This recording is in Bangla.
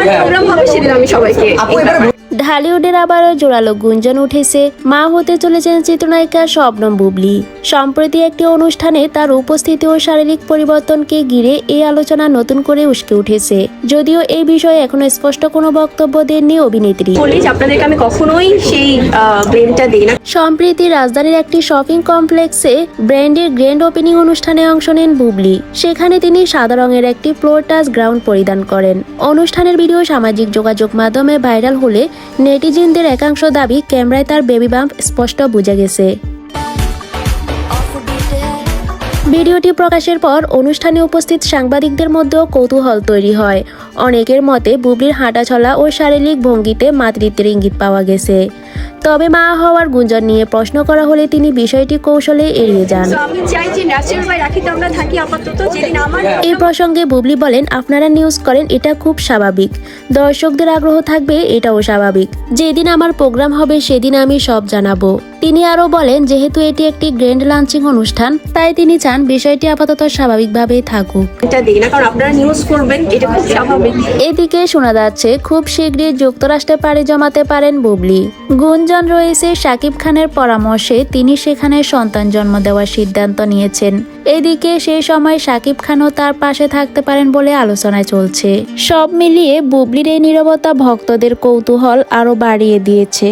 আমার প্রোগ্রাম হবে সেদিন আমি সবাইকে। ঢালিউডের আবারও জোরালো গুঞ্জন উঠেছে। মা হতে চলেছেন চিত্রনায়িকা শবনম বুবলি। সম্প্রতি একটি অনুষ্ঠানে তার উপস্থিতি ও শারীরিক পরিবর্তনকে ঘিরে এই আলোচনা নতুন করে উস্কে উঠেছে। যদিও এই বিষয়ে এখনও স্পষ্ট কোনো বক্তব্য দেননি অভিনেত্রী। বলি যে আপনাদেরকে আমি কখনোই সেই ব্লেমটা দিই না। সম্প্রতি রাজধানীর একটি শপিং কমপ্লেক্সে ব্র্যান্ডের গ্র্যান্ড ওপেনিং অনুষ্ঠানে অংশ নেন বুবলি। সেখানে তিনি সাদা রঙের একটি ফ্লোর টাচ গ্রাউন্ড পরিধান করেন। অনুষ্ঠানের ভিডিও সামাজিক যোগাযোগ মাধ্যমে ভাইরাল হলে নেটিজেনদের একাংশ দাবি ক্যামেরায় তার বেবি বাম্প স্পষ্ট বোঝা গেছে। ভিডিওটি প্রকাশের পর অনুষ্ঠানে উপস্থিত সাংবাদিকদের মধ্যেও কৌতূহল তৈরি হয়। অনেকের মতে, বুবলির হাঁটাচলা ও শারীরিক ভঙ্গিতে মাতৃত্বের ইঙ্গিত পাওয়া গেছে। তবে মা হওয়ার গুঞ্জন নিয়ে প্রশ্ন করা হলে তিনি বিষয়টি কৌশলে এড়িয়ে যান। ন্যাচারাল বাই রাখিতে আমরা থাকি আপাতত যেদিন আমার এই প্রসঙ্গে বুবলি বলেন আপনারা নিউজ করেন এটা খুব স্বাভাবিক। দর্শকদের আগ্রহ থাকবে এটাও স্বাভাবিক। যেদিন আমার প্রোগ্রাম হবে সেদিন আমি সব জানাব। তিনি আরও বলেন যেহেতু এটি একটি গ্র্যান্ড লাঞ্চিং অনুষ্ঠান তাই তিনি চান বিষয়টি আপাতত স্বাভাবিকভাবেই থাকুক। এদিকে শোনা যাচ্ছে খুব শীঘ্রই যুক্তরাষ্ট্রে পাড়ি জমাতে পারেন বুবলি। গুঞ্জন রয়েছে শাকিব খানের পরামর্শে তিনি সেখানে সন্তান জন্ম দেওয়ার সিদ্ধান্ত নিয়েছেন। এদিকে সেই সময় শাকিব খানও তার পাশে থাকতে পারেন বলে আলোচনায় চলছে। সব মিলিয়ে বুবলির এই নীরবতা ভক্তদের কৌতূহল আরও বাড়িয়ে দিয়েছে।